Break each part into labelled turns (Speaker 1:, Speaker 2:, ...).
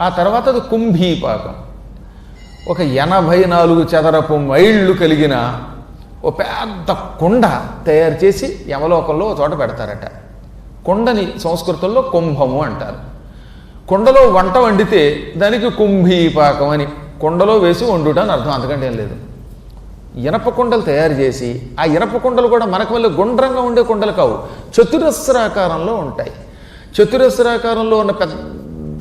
Speaker 1: ఆ తర్వాత అది కుంభీపాకం. ఒక ఎనభై నాలుగు చదరపు మైళ్ళు కలిగిన ఓ పెద్ద కుండ తయారు చేసి యమలోకంలో చోట పెడతారట. కుండని సంస్కృతంలో కుంభము అంటారు. కుండలో వంట వండితే దానికి కుంభీపాకం అని కుండలో వేసి వండుట అని అర్థం అంతకంటే ఏం లేదు. ఇనప కుండలు తయారు చేసి ఆ ఇనప కుండలు కూడా మనకు వల్ల గుండ్రంగా ఉండే కుండలు కావు. చతురస్రాకారంలో ఉంటాయి. చతురస్రాకారంలో ఉన్న పెద్ద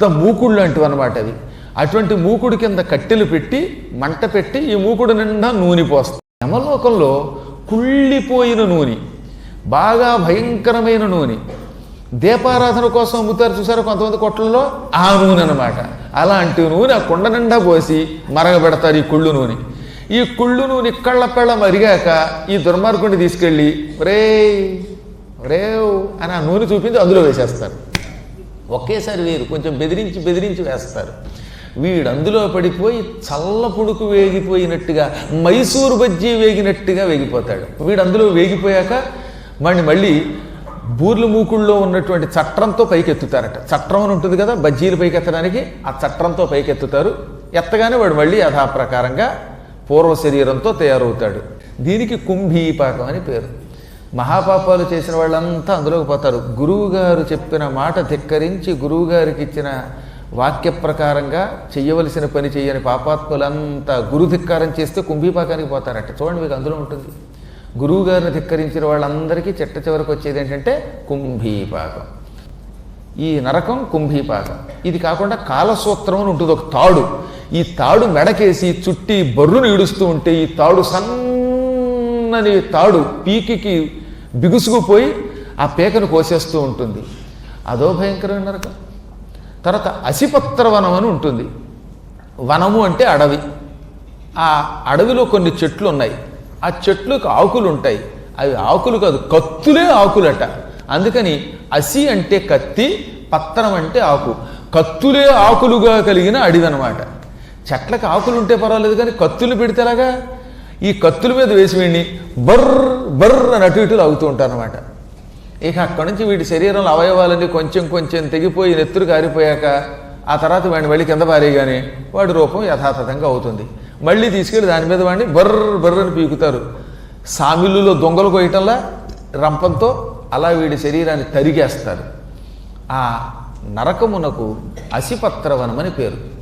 Speaker 1: మూకుడు లాంటివి అనమాట అవి. అటువంటి మూకుడు కింద కట్టెలు పెట్టి మంట పెట్టి ఈ మూకుడు నిండా నూనె పోస్తాం యమలోకంలో కుళ్ళిపోయిన నూనె బాగా భయంకరమైన నూనె. దీపారాధన కోసం అమ్ముతారు చూసారు కొంతమంది కొట్లలో? ఆ నూనె అనమాట అలాంటి నూనె ఆ కుండ నిండా పోసి మరగబెడతారు ఈ కుళ్ళు నూనె. ఈ కుళ్ళు నూనె కళ్ళ పెళ్ళ మరిగాక ఈ దుర్మార్గుడిని తీసుకెళ్ళి రే రేవ్ అని ఆ నూనె చూపించి అందులో వేసేస్తారు. ఒకేసారి వేరు కొంచెం బెదిరించి బెదిరించి వేస్తారు. వీడు అందులో పడిపోయి చల్ల పుడుకు వేగిపోయినట్టుగా మైసూరు బజ్జీ వేగినట్టుగా వేగిపోతాడు. వీడు అందులో వేగిపోయాక వాడిని మళ్ళీ బూర్లు మూకుళ్ళలో ఉన్నటువంటి చట్రంతో పైకెత్తుతారట. చట్రం అని ఉంటుంది కదా బజ్జీలు పైకెత్తడానికి ఆ చట్రంతో పైకెత్తుతారు. ఎత్తగానే వాడు మళ్ళీ యథాప్రకారంగా పూర్వ శరీరంతో తయారవుతాడు. దీనికి కుంభీపాకం అని పేరు. మహాపాపాలు చేసిన వాళ్ళంతా అందులోకి పోతారు. గురువుగారు చెప్పిన మాట ధిక్కరించి గురువుగారికి ఇచ్చిన వాక్య ప్రకారంగా చెయ్యవలసిన పని చేయని పాపాత్ములంతా గురు ధిక్కారం చేస్తే కుంభీపాకానికి పోతారట. చూడండి మీకు అందులో ఉంటుంది. గురువుగారిని ధిక్కరించిన వాళ్ళందరికీ చిట్ట చివరికి వచ్చేది ఏంటంటే కుంభీపాకం. ఈ నరకం కుంభీపాకం. ఇది కాకుండా కాలసూత్రం అని ఉంటుంది. ఒక తాడు. ఈ తాడు మెడకేసి చుట్టి బర్రును ఈడుస్తూ ఉంటే ఈ తాడు సన్నని తాడు పీకికి బిగుసుకుపోయి ఆ పీకను కోసేస్తూ ఉంటుంది. అదో భయంకరమైన నరకం. తర్వాత అసిపత్ర వనం అని ఉంటుంది. వనము అంటే అడవి. ఆ అడవిలో కొన్ని చెట్లు ఉన్నాయి ఆ చెట్లకు ఆకులు ఉంటాయి అవి ఆకులు కాదు కత్తులే ఆకులట. అందుకని అసి అంటే కత్తి పత్రం అంటే ఆకు. కత్తులే ఆకులుగా కలిగిన అడవి అనమాట చెట్లకు ఆకులు ఉంటే పర్వాలేదు కానీ కత్తులు పెడితేలాగా ఈ కత్తుల మీద వేసి వీడిని బర్ర్ బర్ర్ అని అటు ఇటు లాగుతూ ఉంటారనమాట ఇక అక్కడి నుంచి వీడి శరీరంలో అవయవాలన్నీ కొంచెం కొంచెం తెగిపోయి నెత్తురు కారిపోయాక ఆ తర్వాత వాడిని మళ్ళీ కింద పారేయగానే వాడి రూపం యథాతథంగా అవుతుంది. మళ్ళీ తీసుకెళ్ళి దాని మీద వాడిని బర్ర బర్రని పీకుతారు. సామిల్లులో దొంగలు కొయ్యటంలా రంపంతో అలా వీడి శరీరాన్ని తరిగేస్తారు. ఆ నరకమునకు అసిపత్రవనం అని పేరు.